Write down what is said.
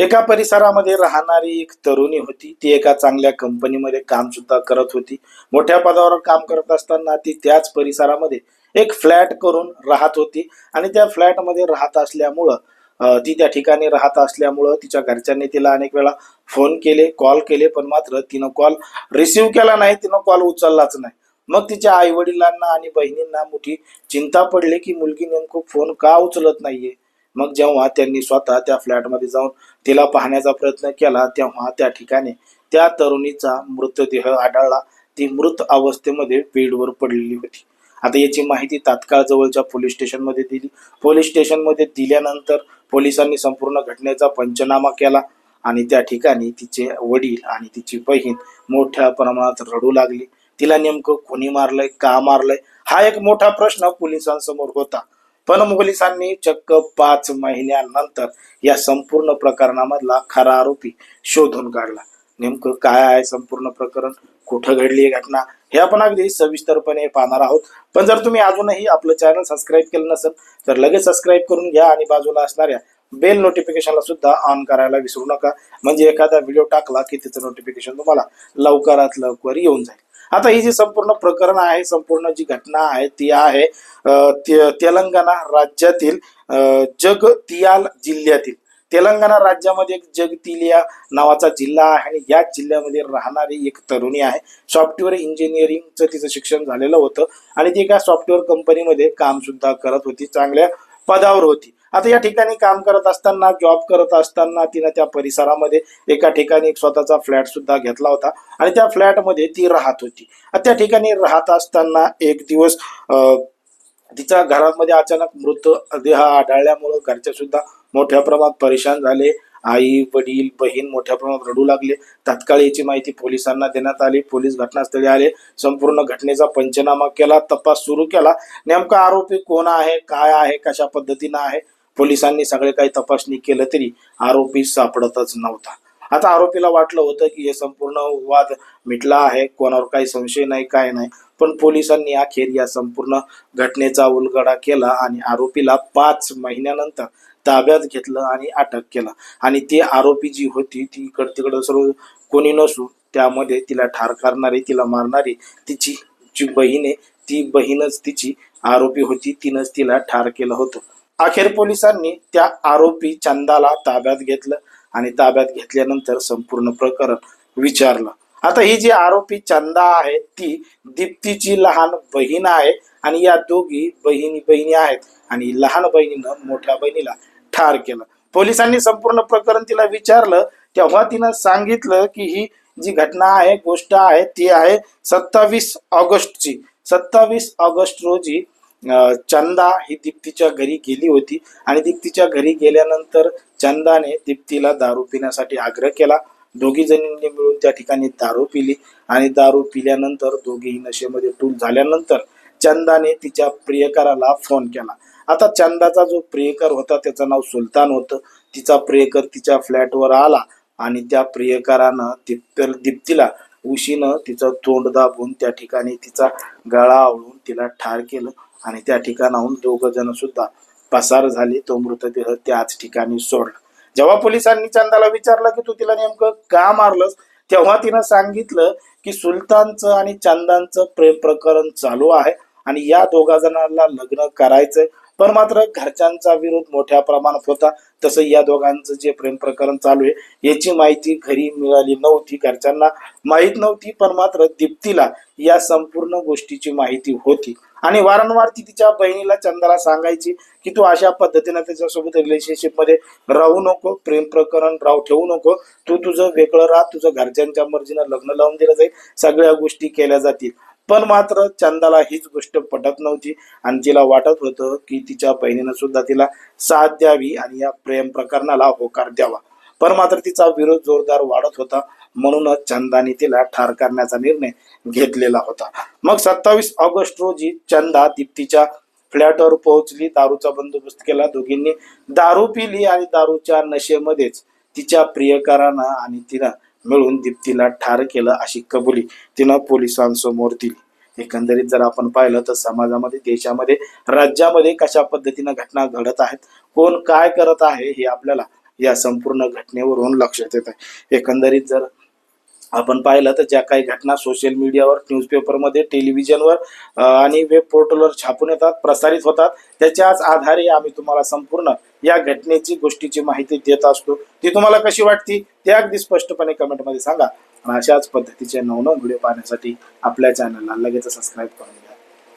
एका परिसरामध्ये राहणारी एक तरुणी होती. ती एका चांगल्या कंपनीमध्ये काम सुद्धा करत होती. मोठ्या पदावर काम करत असताना ती त्याच परिसरामध्ये एक फ्लॅट करून राहत होती आणि त्या फ्लॅटमध्ये राहत असल्यामुळं ती त्या ठिकाणी राहत असल्यामुळं तिच्या घरच्यांनी तिला अनेक वेळा फोन केले कॉल केले पण मात्र तिनं कॉल रिसिव्ह केला नाही तिनं कॉल उचललाच नाही. मग तिच्या आई वडिलांना आणि बहिणींना मोठी चिंता पडली की मुलगी नेमकं फोन का उचलत नाहीये? मग जेव्हा त्यांनी स्वतः त्या फ्लॅटमध्ये जाऊन तिला पाहण्याचा प्रयत्न केला तेव्हा त्या ठिकाणी त्या तरुणीचा मृतदेह आढळला. ती मृत अवस्थेमध्ये बेडवर पडलेली होती. आता याची माहिती तात्काळ जवळच्या पोलीस स्टेशनमध्ये दिली. पोलीस स्टेशनमध्ये दिल्यानंतर पोलिसांनी संपूर्ण घटनेचा पंचनामा केला आणि त्या ठिकाणी तिचे वडील आणि तिची बहीण मोठ्या प्रमाणात रडू लागली. तिला नेमकं कोणी मारलंय का मारलंय? हा एक मोठा प्रश्न पोलिसांसमोर होता. पण मुघलिसांनी चक्क पाच महिन्यानंतर या संपूर्ण प्रकरणामधला खरा आरोपी शोधून काढला. नेमकं काय आहे संपूर्ण प्रकरण? कुठं घडली ही घटना? हे आपण अगदी सविस्तरपणे पाहणार आहोत. पण जर तुम्ही अजूनही आपलं चॅनल सबस्क्राईब केलं नसेल तर लगेच सबस्क्राईब करून घ्या आणि बाजूला असणाऱ्या बेल नोटिफिकेशनला सुद्धा ऑन करायला विसरू नका. म्हणजे एखादा व्हिडिओ टाकला की त्याचं नोटिफिकेशन तुम्हाला लवकरात लवकर येऊन जाईल. आता ही जी संपूर्ण प्रकरण आहे संपूर्ण जी घटना आहे ती आहे ते- तेलंगणा राज्यातील जगतियाल जिल्ह्यातील. तेलंगणा राज्यामध्ये एक जगतिलिया नावाचा जिल्हा आहे आणि याच जिल्ह्यामध्ये राहणारी एक तरुणी आहे. सॉफ्टवेअर इंजिनिअरिंगचं तिचं शिक्षण झालेलं होतं आणि ती एका सॉफ्टवेअर कंपनीमध्ये काम सुद्धा करत होती चांगल्या पदावर होती. आता या ठिकाणी काम करत असताना जॉब करत असताना तिनं त्या परिसरामध्ये एका ठिकाणी एक स्वतःचा फ्लॅट सुद्धा घेतला होता आणि त्या फ्लॅटमध्ये ती राहत होती. त्या ठिकाणी राहत असताना एक दिवस तिच्या घरामध्ये अचानक मृत देह आढळल्यामुळं घरचे सुद्धा मोठ्या प्रमाणात परेशान झाले. आई वडील बहीण मोठ्या प्रमाणात रडू लागले. तात्काळ याची माहिती पोलिसांना देण्यात आली. पोलीस घटनास्थळी आले. संपूर्ण घटनेचा पंचनामा केला. तपास सुरू केला. नेमका आरोपी कोण आहे? काय आहे? कशा पद्धतीनं आहे? पोलिसांनी सगळे काही तपासणी केलं तरी आरोपी सापडतच नव्हता. आता आरोपीला वाटलं होतं की हे संपूर्ण वाद मिटला आहे कोणावर काही संशय नाही काय नाही. पण पोलिसांनी अखेर या संपूर्ण घटनेचा उलगडा केला आणि आरोपीला पाच महिन्यानंतर ताब्यात घेतलं आणि अटक केलं. आणि ती आरोपी जी होती ती इकड तिकडं सर्व कोणी नसून त्यामध्ये तिला ठार करणारी तिला मारणारी तिची जी बहीण आहे ती बहीणच तिची आरोपी होती तिनंच तिला ठार केलं होतं. अखेर पोलिसांनी त्या आरोपी चंदाला ताब्यात घेतलं आणि ताब्यात घेतल्यानंतर संपूर्ण प्रकरण विचारलं. आता ही जी आरोपी चंदा आहे ती दीप्तीची लहान बहीण आहे आणि या दोघी बहिणी बहिणी आहेत आणि लहान बहिणीनं मोठ्या बहिणीला ठार केलं. पोलिसांनी संपूर्ण प्रकरण तिला विचारलं तेव्हा तिनं सांगितलं की ही जी घटना आहे गोष्ट आहे ती आहे सत्तावीस ऑगस्टची. सत्तावीस ऑगस्ट रोजी चंदा ही दीप्तीच्या घरी गेली होती आणि दीप्तीच्या घरी गेल्यानंतर चंदाने दीप्तीला दारू पिण्यासाठी आग्रह केला. दोघी जणींनी मिळून त्या ठिकाणी दारू पिली आणि दारू पिल्यानंतर दोघेही नशेमध्ये टूल झाल्यानंतर चंदाने तिच्या प्रियकराला फोन केला. आता चंदाचा जो प्रियकर होता त्याचं नाव सुलतान होतं. तिचा प्रियकर तिच्या फ्लॅटवर आला आणि त्या प्रियकरानं दीप्त दीप्तीला उशीनं तिचं तोंड दाबून त्या ठिकाणी तिचा गळा आवळून तिला ठार केलं आणि त्या ठिकाणाहून दोघ जण सुद्धा पसार झाले. तो मृतदेह त्याच ठिकाणी सोडला. जेव्हा पोलिसांनी चंदाला विचारलं की तू तिला नेमकं का मारलंस तेव्हा तिनं सांगितलं की सुलतानचं आणि चंदांचं प्रेम प्रकरण चालू आहे आणि या दोघा जणांना लग्न करायचंय. पण मात्र घरच्यांचा विरोध मोठ्या प्रमाणात होता. तसं या दोघांचं जे प्रेम प्रकरण चालू आहे याची माहिती घरी मिळाली नव्हती. घरच्यांना माहीत नव्हती पण मात्र दीप्तीला या संपूर्ण गोष्टीची माहिती होती. आणि वारंवार ती तिच्या बहिणीला चंदाला सांगायची की तू अशा पद्धतीनं त्याच्यासोबत रिलेशनशिपमध्ये राहू नको प्रेम प्रकरण राहू ठेवू नको. तू तुझं वेगळं राह तुझं घरच्यांच्या मर्जीनं लग्न लावून दिलं जाईल. सगळ्या गोष्टी केल्या जातील. पण मात्र चंदाला हीच गोष्ट पटत नव्हती. आणि तिला वाटत होतं की तिच्या बहिणीनं सुद्धा तिला साथ द्यावी आणि या प्रेम प्रकरणाला होकार द्यावा. पण मात्र तिचा विरोध जोरदार वाढत होता. म्हणूनच चंदाने तिला ठार करण्याचा निर्णय घेतलेला होता. मग सत्तावीस ऑगस्ट रोजी चंदा दीप्तीच्या फ्लॅटवर पोहोचली. दारूचा बंदोबस्त केला. दोघींनी दारू पिली आणि दारूच्या नशेमध्येच तिच्या प्रियकरानं आणि तिनं मिळून दीप्तीला ठार केलं अशी कबुली तिनं पोलिसांसमोर दिली. एकंदरीत जर आपण पाहिलं तर समाजामध्ये देशामध्ये राज्यामध्ये कशा पद्धतीनं घटना घडत आहेत कोण काय करत आहे हे आपल्याला या संपूर्ण घटनेवरून लक्षात येत आहे एकंदरीत जर आपण पाहिलं तर ज्या काही घटना सोशल मीडियावर न्यूजपेपरमध्ये टेलिव्हिजनवर आणि वेब पोर्टलवर छापून येतात प्रसारित होतात त्याच्याच आधारे आम्ही तुम्हाला संपूर्ण या घटनेची गोष्टीची माहिती देत असतो. ती तुम्हाला कशी वाटती ते अगदी स्पष्टपणे कमेंटमध्ये सांगा. आणि अशाच पद्धतीचे नवनव व्हिडिओ पाहण्यासाठी आपल्या चॅनलला लगेच सबस्क्राईब करून घ्या.